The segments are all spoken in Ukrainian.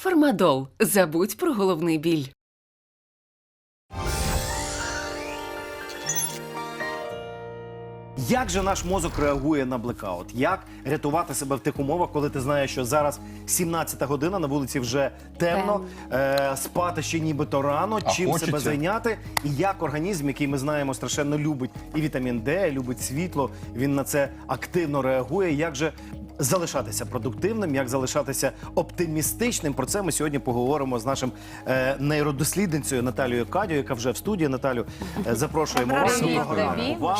Фармадол. Забудь про головний біль. Як же наш мозок реагує на блекаут? Як рятувати себе в тих умовах, коли ти знаєш, що зараз 17 година, на вулиці вже темно, е, спати ще нібито рано, А чим себе зайняти, і як організм, який ми знаємо, страшенно любить і вітамін Д, любить світло, він на це активно реагує. Як же залишатися продуктивним, як залишатися оптимістичним? Про це ми сьогодні поговоримо з нашим е, нейродослідницею Наталією Кадю, яка вже в студії. Наталю, е, запрошуємо вас. Привіт.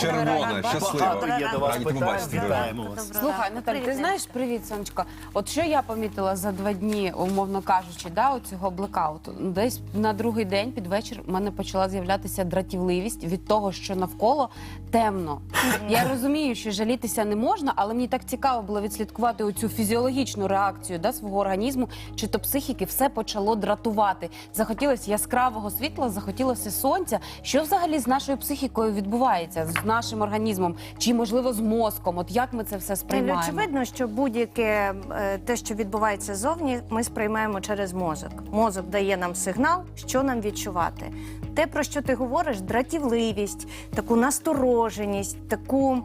Червона, щаслива. Багато є до вас Раді питань. побачити. Вітаємо вас. Слухай, Наталь, ти знаєш, привіт, сонечко. От що я помітила за два дні, умовно кажучи, да, оцього блекауту. Десь на другий день під вечір в мене почала з'являтися дратівливість від того, що навколо темно. Я розумію, що жалітися не можна, але мені так цікаво було відслідкувати оцю фізіологічну реакцію да, свого організму чи то психіки, все почало дратувати. Захотілося яскравого світла, захотілося сонця. Що взагалі з нашою психікою відбувається, з нашим організмом, чи можливо з мозком? От як ми це все сприймаємо? Очевидно, що будь-яке е, те, що відбувається зовні, ми сприймаємо через мозок. Мозок дає нам сигнал, що нам відчувати. Те, про що ти говориш, дратівливість, таку настороженість, таку.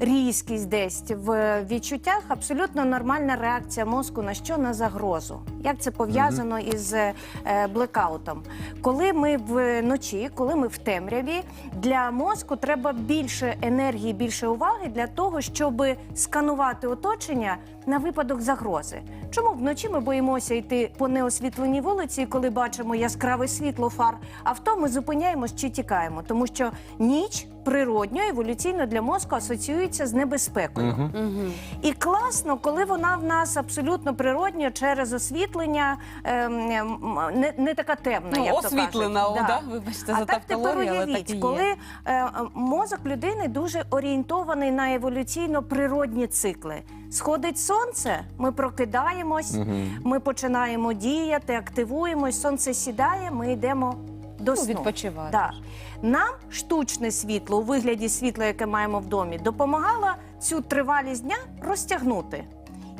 Різкість десь в відчуттях абсолютно нормальна реакція мозку на що на загрозу. Як це пов'язано із е, блекаутом? Коли ми вночі, коли ми в темряві, для мозку треба більше енергії, більше уваги для того, щоб сканувати оточення на випадок загрози. Чому вночі ми боїмося йти по неосвітленій вулиці, і коли бачимо яскраве світло фар авто, ми зупиняємось чи тікаємо, тому що ніч природньо еволюційно для мозку асоціюється з небезпекою. І класно, коли вона в нас абсолютно природньо через освітлення ем, не, не така темна, Ну, як то освітлена, кажуть. о, да? Вибачте а за так тепер уявіть, так є. коли е, мозок людини дуже орієнтований на еволюційно природні цикли. Сходить сонце, ми прокидаємось, ми починаємо діяти, активуємось, сонце сідає, ми йдемо до Ну, сну. відпочивати. Да. Нам штучне світло у вигляді світла, яке маємо в домі, допомагало цю тривалість дня розтягнути.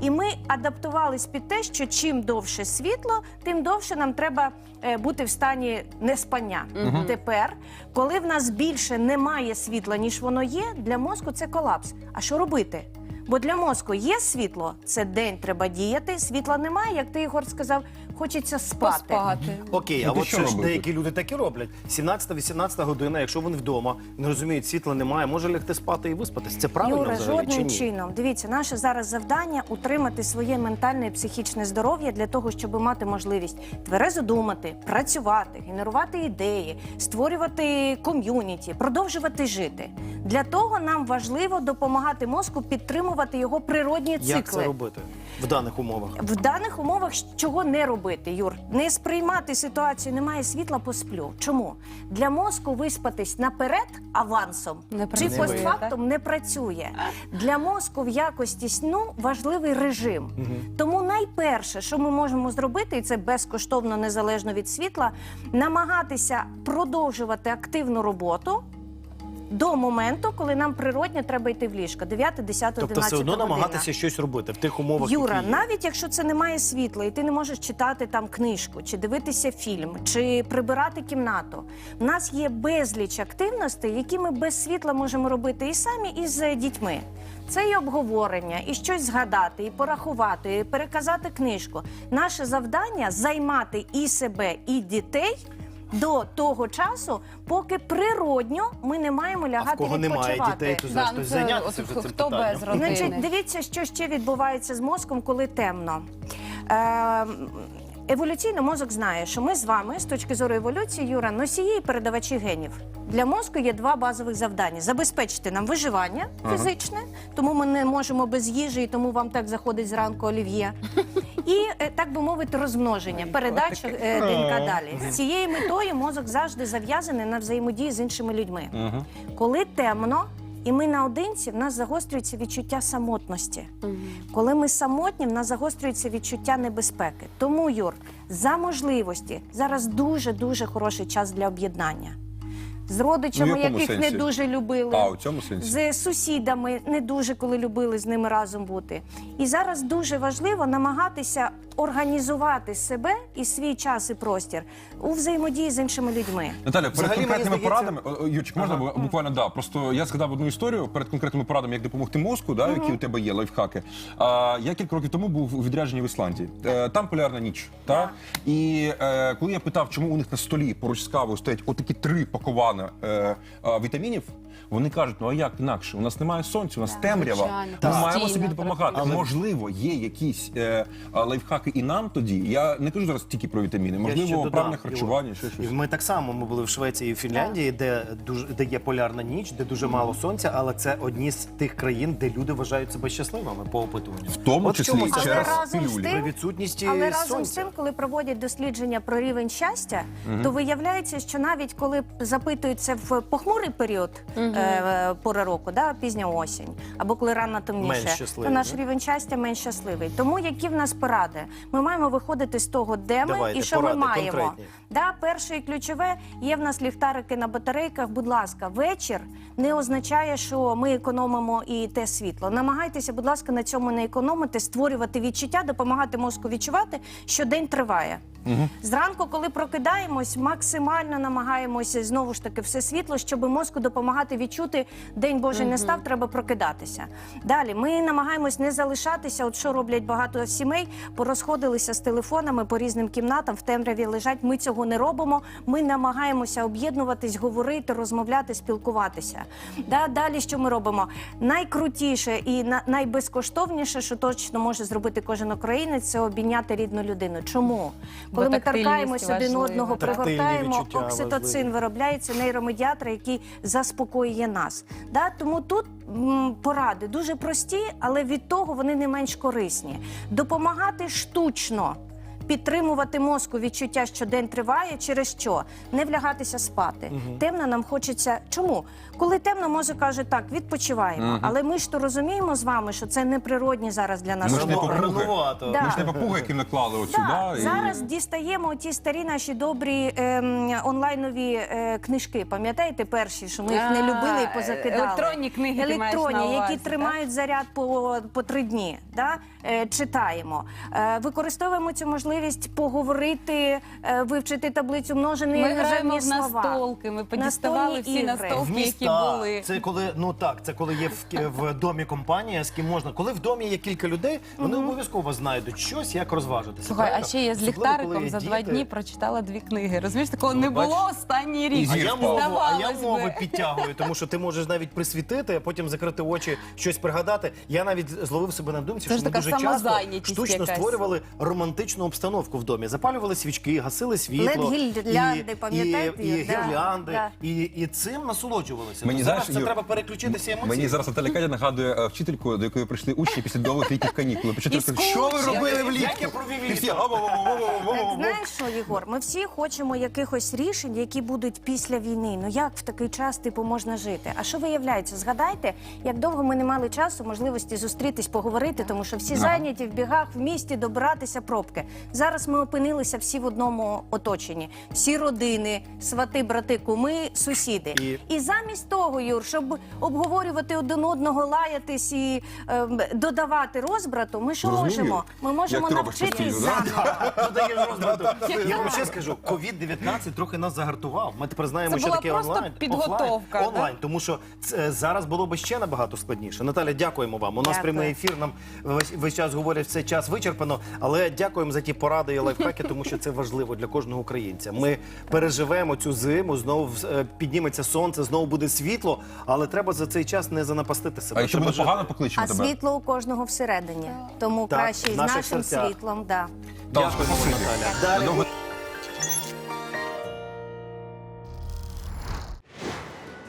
І ми адаптувались під те, що чим довше світло, тим довше нам треба е, бути в стані неспання. Тепер, коли в нас більше немає світла, ніж воно є, для мозку це колапс. А що робити? Бо для мозку є світло, це день треба діяти. Світла немає, як ти Ігор сказав, хочеться спати. Поспати. Окей, Ну, а от що ж робити? деякі люди так і роблять. 17-18 година, якщо вони вдома, не розуміють, світла немає, може лягти спати і виспатись. Це правильно Юра, взагалі чи жодним ні? чином. Дивіться, наше зараз завдання утримати своє ментальне і психічне здоров'я для того, щоб мати можливість тверезо думати, працювати, генерувати ідеї, створювати ком'юніті, продовжувати жити. Для того нам важливо допомагати мозку підтримувати його природні Як цикли. це робити в даних умовах? В даних умовах чого не робити, Юр? Не сприймати ситуацію, немає світла, посплю. Чому? Для мозку виспатись наперед авансом Не чи постфактом не працює. Для мозку в якості сну важливий режим. Тому найперше, що ми можемо зробити, і це безкоштовно незалежно від світла, намагатися продовжувати активну роботу. До моменту, коли нам природньо треба йти в ліжко, 9, 10, 11 Тобто все одно година. намагатися щось робити в тих умовах. Юра, які є. навіть якщо це немає світла, і ти не можеш читати там книжку, чи дивитися фільм, чи прибирати кімнату. В нас є безліч активностей, які ми без світла можемо робити і самі, і з дітьми. Це і обговорення, і щось згадати, і порахувати, і переказати книжку. Наше завдання займати і себе, і дітей. До того часу, поки природньо ми не маємо а лягати в кого відпочивати. немає дітей, то Да, знаєш, ну хтось це зайнятися от вже цим хто питанням. без родини? Значить, дивіться, що ще відбувається з мозком, коли темно. Е, еволюційно мозок знає, що ми з вами, з точки зору еволюції, Юра, носії і передавачі генів. Для мозку є два базових завдання: забезпечити нам виживання фізичне, тому ми не можемо без їжі, і тому вам так заходить зранку олів'є. І е, так би мовити, розмноження, передача е, ДНК далі. З цією метою мозок завжди зав'язаний на взаємодії з іншими людьми. Коли темно. І ми наодинці, в нас загострюється відчуття самотності. Коли ми самотні, в нас загострюється відчуття небезпеки. Тому, Юр, за можливості зараз дуже дуже хороший час для об'єднання. З родичами, Ну, яких сенсі? не дуже любили, А, у цьому сенсі? з сусідами не дуже коли любили з ними разом бути. І зараз дуже важливо намагатися організувати себе і свій час і простір у взаємодії з іншими людьми. Наталя, перед Взагалі, мені конкретними здається- порадами, О, о, Юрчик, можна бу- буквально да. Просто я згадав одну історію перед конкретними порадами, як допомогти мозку, да, які у тебе є, лайфхаки. А, я кілька років тому був у відрядженні в Ісландії. Е, там полярна ніч. Та? І е, коли я питав, чому у них на столі поруч з кавою стоять отакі три пакувани е, е, вітамінів. Вони кажуть, ну а як інакше? У нас немає сонця, у нас темрява. звичайно. Ми Так. маємо собі допомагати. практично. Можливо, є якісь е, а, лайфхаки і нам тоді. Я не кажу зараз тільки про вітаміни, Я ще можливо, додам, правильне Ігор. харчування, ще щось. І Ми так само ми були в Швеції і Фінляндії, де дуже де є полярна ніч, де дуже мало сонця, але це одні з тих країн, де люди вважають себе щасливими по опитуванню. В тому От в числі чому це? через Але разом з пілюлі. тим- При відсутності Але разом з сонця. тим, коли проводять дослідження про рівень щастя, то виявляється, що навіть коли запитуються в похмурий період е, пори року, да, пізня осінь, або коли рано Менш темніше, то щасливий, наш да? рівень щастя менш щасливий. Тому які в нас поради? Ми маємо виходити з того, де ми Давайте, і що поради ми маємо. конкретні. Да, перше і ключове є в нас ліхтарики на батарейках. Будь ласка, вечір не означає, що ми економимо і те світло. Намагайтеся, будь ласка, на цьому не економити, створювати відчуття, допомагати мозку відчувати, що день триває. Зранку, коли прокидаємось, максимально намагаємося знову ж таки все світло, щоб мозку допомагати відчути день Божий не став, треба прокидатися. Далі ми намагаємось не залишатися. От що роблять багато сімей, порозходилися з телефонами по різним кімнатам, в темряві лежать. Ми цього не робимо. Ми намагаємося об'єднуватись, говорити, розмовляти, спілкуватися. Да, далі що ми робимо? Найкрутіше і на- найбезкоштовніше, що точно може зробити кожен українець, це обійняти рідну людину. Чому? Коли ми торкаємось один одного, Тактильні пригортаємо відчуття окситоцин, важливі. виробляється нейромедіатор, який заспокоює нас. Да? Тому тут м, поради дуже прості, але від того вони не менш корисні. Допомагати штучно. Підтримувати мозку відчуття, що день триває, через що не влягатися спати. Темно нам хочеться. Чому? Коли темно, мозок каже, так, відпочиваємо. Але ми ж то розуміємо з вами, що це неприродні зараз для нас. Ми ж не попуги. Да. Ми ж не папуги, яким наклали оцю, да? і- зараз дістаємо ті старі наші добрі ем, онлайнові е, книжки. Пам'ятаєте перші, що ми їх не любили і позакидали? електронні книги електронні, які тримають заряд по, по три дні. Да? Е, читаємо, е, використовуємо цю можливість поговорити, е, вивчити таблицю множини Ми граємо в настолки, ми подіставали всі настолки, які міста. були. Це коли ну так, це коли є в, в домі компанія, з ким можна. Коли в домі є кілька людей, вони обов'язково знайдуть щось, як розважитися. Слухай, а правильно? ще я з Особливо, коли ліхтариком є за два діти. дні прочитала дві книги. Розумієш, такого Ну, не бачиш? було останній рік. А я, мову, а я Здавалось мови би. підтягую, тому що ти можеш навіть присвітити, а потім закрити очі, щось пригадати. Я навіть зловив себе на думці, Це ж що ми така дуже часто самозайнятість штучно якась. створювали романтичну обстановку в домі. Запалювали свічки, гасили світло. LED-гірлянди, і- пам'ятаєте І, і? Да, гірлянди. да. І, і цим насолоджувалися. Мені То знаєш, зараз це Юр, треба переключитися емоційно. Мені зараз Наталя Катя нагадує е, вчительку, до якої прийшли учні після довгих літніх канікул. Почати що ви робили влітку? І всі Знаєш що, Єгор? Ми всі хочемо якихось рішень, які будуть після війни. Ну як в такий час типу можна жити? А що виявляється? Згадайте, як довго ми не мали часу, можливості зустрітись, поговорити, тому що всі зайняті в бігах в місті, добиратися пробки. Зараз ми опинилися всі в одному оточенні. Всі родини, свати, брати, куми, сусіди. І- І замість того, Юр, щоб обговорювати один одного, лаятись і ем, додавати розбрату, ми що Розумію, можемо? Ми можемо навчитись заново. Я вам ще скажу, COVID-19 трохи нас загартував. Ми тепер знаємо, Це що була таке просто онлайн. підготовка, Офлайн, да? онлайн, тому що це, зараз було би ще набагато складніше. Наталя, дякуємо вам. У нас Дякую. прямий ефір. Нам весь, весь час говорять, все час вичерпано. Але дякуємо за ті поради і лайфхаки, тому що це важливо для кожного українця. Ми переживемо цю зиму, знову е, підніметься сонце, знову буде світло, але треба за цей час не занапастити себе. А якщо Треба буде жити. погано, покличемо А тебе. світло у кожного всередині. Тому Так, краще в з наших нашим серцях. світлом. Да. Спасибі. Наталя. Далі